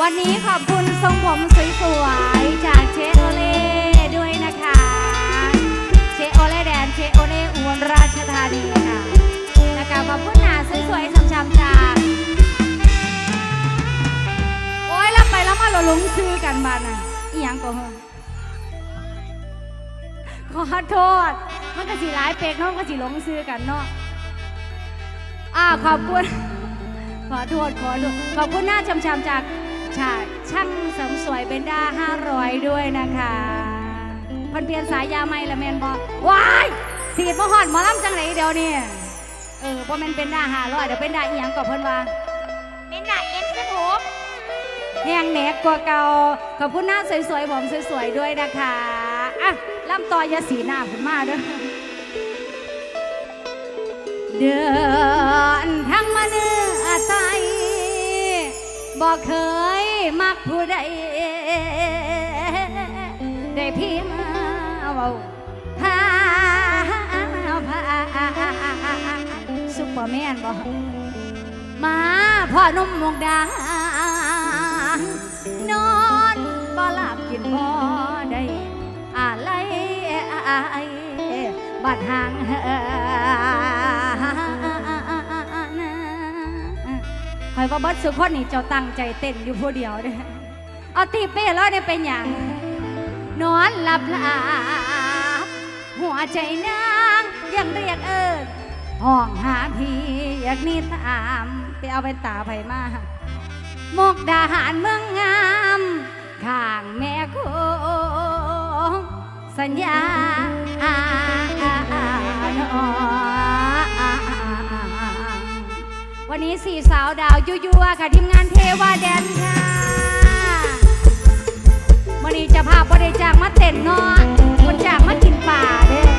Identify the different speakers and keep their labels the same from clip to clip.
Speaker 1: วันนี้ขอบคุณทรงผมสวยๆ จากเชโอเล่ด้วยนะคะ เชโอเล่แดนเชโอเล่อุบลราชธานีค่ะนะคะขอบคุณหนาสวยๆช้ำๆจาก โอ้ยแล้วไปแล้วมาเราลงซื้อกันบ้านน่ะอีหยังก็เฮอขอโทษ มันก็สิหลายเป็กเนาะมันก็สิหลงซื้อกันเนาะอ่าขอบคุณ ขอโทษขอโทษขอบคุณหน้าชำๆจาก ชาช่างเสริมสวยเบนด้า500 ด้วยนะคะเพันเปลี่ยนสายยาไม่ละแมนบอว้ายสีดมาหอดหมอลำจังไหนเดี๋ยวนี้เออบ่แม่นเป็นด้า500เดี๋ยวเป็นด้าอีหยังก็เพิ่นว่า
Speaker 2: เป็นหนักเอ็นสนุก
Speaker 1: แห้งแหนกกว่าเก่าขอบคุณหน้าสวยๆผมสวยๆด้วยนะคะอะล่ำต่อยาสีหน้าขึ้นมาเด้วยเดิน บอกเคยมักผู้ใดได้พี่มาเว้าพาพาซุปเปอร์แมนบอกมาพ่อนุ่มมุกดานอนบ่หลับกินบ่ได้อะไรบัดห่างค อยว่าเบัดสุคนนี่เจ้าตั้งใจเต้นอยู่ผู้เดียวเด้อเอาตีเป้แล้วเนี่ยเป็นอย่างนอนหลับหลับหัวใจนางยังเรียกเอิญห้องหาพี่อยากนี่ตามไปเอาไปตาไผมามกดาหารเมืองงามข้างแม่โคงสัญญา วันนี้สี่สาวดาวยั่วๆค่ะทีมงานเทวาแดนค่ะวันนี้จะพาบริจาคมาเต้นเนาะคนจากมากินป่าเด้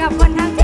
Speaker 1: กับคนทั้ง